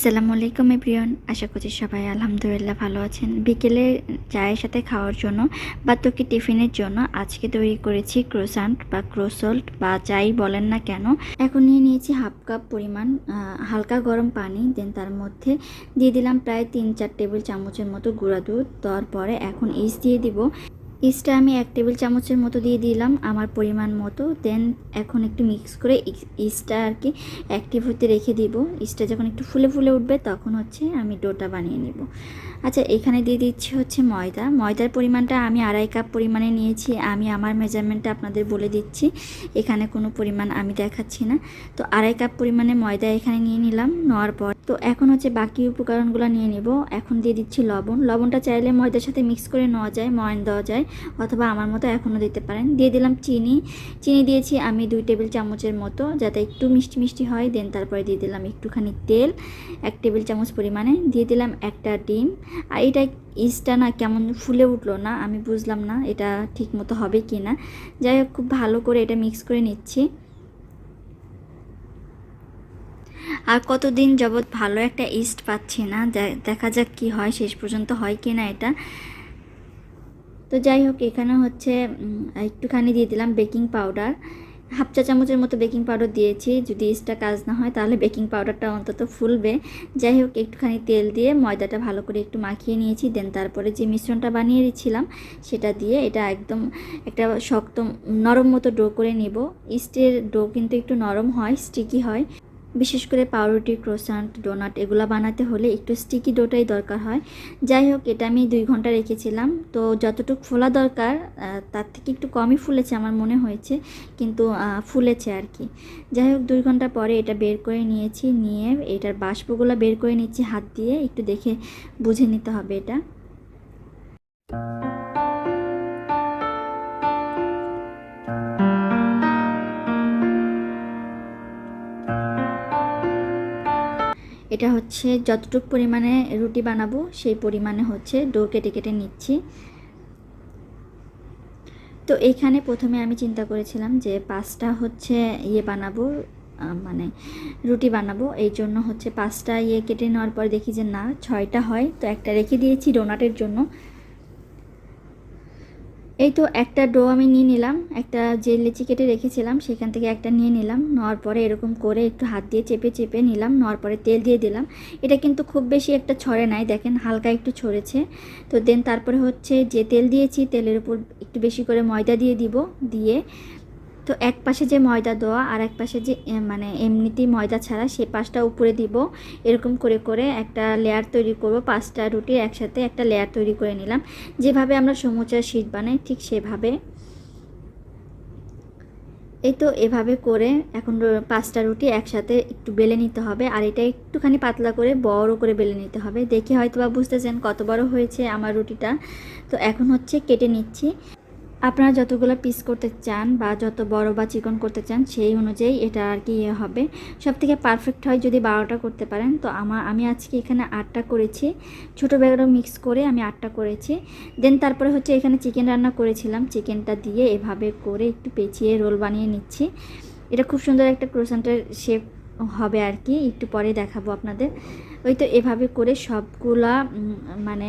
আসসালামু আলাইকুম, এভরিওয়ান। আশা করছি সবাই আলহামদুলিল্লাহ ভালো আছেন। বিকেলে চায়ের সাথে খাওয়ার জন্য বা তোকে টিফিনের জন্য আজকে তৈরি করেছি ক্রোসান্ট বা ক্রোসল্ট বা যাই বলেন না কেন। এখন নিয়ে নিয়েছি হাফ কাপ পরিমাণ হালকা গরম পানি, দেন তার মধ্যে দিয়ে দিলাম প্রায় তিন চার টেবিল চামচের মতো গুঁড়া দুধ। দেওয়ার পরে এখন ইস দিয়ে দিব ইস্টটা আমি এক টেবিল চামচের মতো দিয়ে দিলাম আমার পরিমাণ মতো। দেন এখন একটু মিক্স করে ইস্টটা আর কি অ্যাক্টিভ হতে রেখে দিব। ইস্টটা যখন একটু ফুলে ফুলে উঠবে তখন হচ্ছে আমি ডোটা বানিয়ে নিব। আচ্ছা এখানে দিয়ে দিচ্ছি হচ্ছে ময়দা। ময়দার পরিমাণটা আমি আড়াই কাপ পরিমাণে নিয়েছি। আমি আমার মেজারমেন্টটা আপনাদের বলে দিচ্ছি। এখানে কোনো পরিমাণ আমি দেখাচ্ছি না। তো আড়াই কাপ পরিমাণে ময়দা এখানে নিয়ে নিলাম নেওয়ার পর। তো এখন হচ্ছে বাকি উপকরণগুলো নিয়ে নিব। এখন দিয়ে দিচ্ছি লবণ। লবণটা চাইলে ময়দার সাথে মিক্স করে নেওয়া যায়, ময়ন দেওয়া যায়। অথবা আমার মতো এখনও দিতে পারেন। দিয়ে দিলাম চিনি। চিনি দিয়েছি আমি দুই টেবিল চামচের মতো, যাতে একটু মিষ্টি মিষ্টি হয়। দেন তারপরে দিয়ে দিলাম একটুখানি তেল, এক টেবিল চামচ পরিমাণে। দিয়ে দিলাম একটা ডিম। আর এটা ইস্টটা না কেমন ফুলে উঠল না, আমি বুঝলাম না এটা ঠিক মতো হবে কি না যাই হোক, খুব ভালো করে এটা মিক্স করে নিচ্ছি। আর কতদিন যাবৎ ভালো একটা ইস্ট পাচ্ছি না দেখা যাক কি হয়, শেষ পর্যন্ত হয় কি না এটা। তো যাই হোক, এখানে হচ্ছে একটুখানি দিয়ে দিলাম বেকিং পাউডার। হাফ চা চামচের মতো বেকিং পাউডার দিয়েছি। যদি ইস্টটা কাজ না হয়, তাহলে বেকিং পাউডারটা অন্তত ফুলবে। যাই হোক, একটুখানি তেল দিয়ে ময়দাটা ভালো করে একটু মাখিয়ে নিয়েছি। দেন তারপরে যে মিশ্রণটা বানিয়ে দিচ্ছিলাম সেটা দিয়ে এটা একদম একটা শক্ত, নরম মতো ডো করে নিব। ইস্টের ডো কিন্তু একটু নরম হয়, স্টিকি হয়। বিশেষ করে পাউরুটি, ক্রোসান্ট, ডোনাট এগুলো বানাতে হলে একটু স্টিকি ডোটাই দরকার হয়। যাই হোক, এটা আমি দুই ঘণ্টা রেখেছিলাম। তো যতটুকু ফোলা দরকার তার থেকে একটু কমই ফুলেছে আমার মনে হয়েছে, কিন্তু ফুলেছে আর কি। যাই হোক, দুই ঘণ্টা পরে এটা বের করে নিয়েছি, নিয়ে এটার বাষ্পগুলো বের করে নিচ্ছি হাত দিয়ে। একটু দেখে বুঝে নিতে হবে এটা। এটা হচ্ছে যতটুকু পরিমাণে রুটি বানাবো, সেই পরিমাণে হচ্ছে ডো কেটে কেটে নিচ্ছি। তো এখানে প্রথমে আমি চিন্তা করেছিলাম যে পাঁচটা হচ্ছে ইয়ে বানাবো মানে রুটি বানাবো। এই জন্য হচ্ছে পাঁচটা ইয়ে কেটে নেওয়ার পর দেখি যে না, ছয়টা হয়। তো একটা রেখে দিয়েছি ডোনাটের জন্য। এই তো একটা ডো আমি নিয়ে নিলাম, একটা যে লেচি কেটে রেখেছিলাম সেখান থেকে একটা নিয়ে নিলাম, নেওয়ার পরে এরকম করে একটু হাত দিয়ে চেপে চেপে নিলাম, নেওয়ার পরে তেল দিয়ে দিলাম। এটা কিন্তু খুব বেশি একটা ছড়ে নাই, দেখেন হালকা একটু ছড়েছে। তো দেন তারপরে হচ্ছে যে তেল দিয়েছি, তেলের উপর একটু বেশি করে ময়দা দিয়ে দিব, দিয়ে তো এক পাশে যে ময়দা দেওয়া আর এক পাশে যে মানে এমনিতেই ময়দা ছাড়া সে পাশটা উপরে দিব। এরকম করে করে একটা লেয়ার তৈরি করব। পাঁচটা রুটির একসাথে একটা লেয়ার তৈরি করে নিলাম। যেভাবে আমরা সমুচার শীত বানাই ঠিক সেভাবে। এই তো এভাবে করে এখন পাঁচটা রুটি একসাথে একটু বেলে নিতে হবে। আর এটা একটুখানি পাতলা করে বড় করে বেলে নিতে হবে। দেখে হয়তো বা বুঝতেছেন কত বড় হয়েছে আমার রুটিটা। তো এখন হচ্ছে কেটে নিচ্ছি। আপনারা যতগুলো পিস করতে চান বা যত বড় বা চিকন করতে চান, সেই অনুযায়ী এটা আর কি ইয়ে হবে। সব থেকে পারফেক্ট হয় যদি বারোটা করতে পারেন। তো আমার আমি আজকে এখানে আটটা করেছি। ছোটো ব্যাগটা মিক্স করে আমি আটটা করেছি। দেন তারপরে হচ্ছে এখানে চিকেন রান্না করেছিলাম। চিকেনটা দিয়ে এভাবে করে একটু পেঁচিয়ে রোল বানিয়ে নিচ্ছি। এটা খুব সুন্দর একটা ক্রোসান্টের শেপ হবে আর কি। একটু পরে দেখাবো আপনাদের। ওই তো এভাবে করে সবগুলা মানে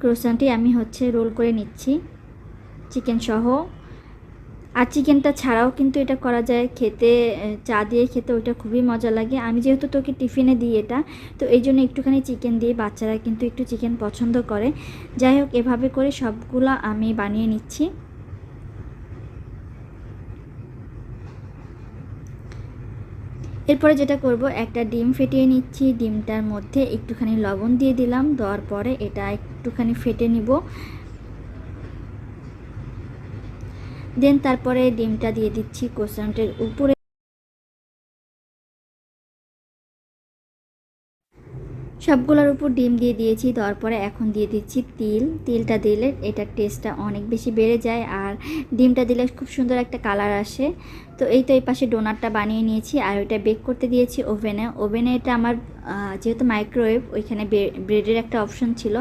ক্রোসান্টই আমি হচ্ছে রোল করে নিচ্ছি। চিকেন সহ। আর চিকেনটা ছাড়াও কিন্তু এটা করা যায় খেতে চা দিয়ে খেতে ওইটা খুবই মজা লাগে। আমি যেহেতু তোকে টিফিনে দিই এটা, তো এই জন্য একটুখানি চিকেন দিয়ে বাচ্চারা কিন্তু একটু চিকেন পছন্দ করে। যাই হোক, এভাবে করে সবগুলা আমি বানিয়ে নিচ্ছি। এরপরে যেটা করব, একটা ডিম ফেটিয়ে নিচ্ছি। ডিমটার মধ্যে একটুখানি লবণ দিয়ে দিলাম, দেওয়ার পরে এটা একটুখানি ফেটে নিব। দেন তারপরে ডিমটা দিয়ে দিচ্ছি কোসান্টের উপরে। সবগুলোর উপর ডিম দিয়ে দিয়েছি, দেওয়ার পরে এখন দিয়ে দিচ্ছি তিল। তিলটা দিলে এটার টেস্টটা অনেক বেশি বেড়ে যায় আর ডিমটা দিলে খুব সুন্দর একটা কালার আসে। তো এই তো এই পাশে ডোনারটা বানিয়ে নিয়েছি আর ওইটা বেক করতে দিয়েছি ওভেনে। ওভেনে এটা আমার যেহেতু মাইক্রোওয়েভ, ওইখানে ব্রেডের একটা অপশন ছিল।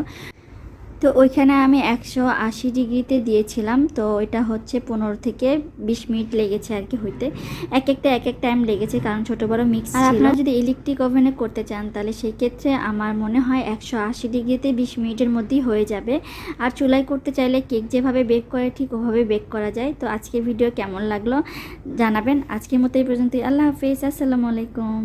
তো ওইখানে আমি একশো আশি ডিগ্রিতে দিয়েছিলাম তো এটা হচ্ছে পনেরো থেকে বিশ মিনিট লেগেছে আর কি হইতে। এক একটা এক এক টাইম লেগেছে কারণ ছোটো বড়ো মিক্স আর আপনারা যদি ইলেকট্রিক ওভেনে করতে চান তাহলে সেই ক্ষেত্রে আমার মনে হয় একশো আশি ডিগ্রিতে বিশ মিনিটের মধ্যেই হয়ে যাবে। আর চুলায় করতে চাইলে কেক যেভাবে বেক করে ঠিক ওভাবে বেক করা যায়। তো আজকে ভিডিও কেমন লাগল জানাবেন। আজকের মতো এই পর্যন্তই। আল্লাহ হাফিজ। আসসালামু আলাইকুম।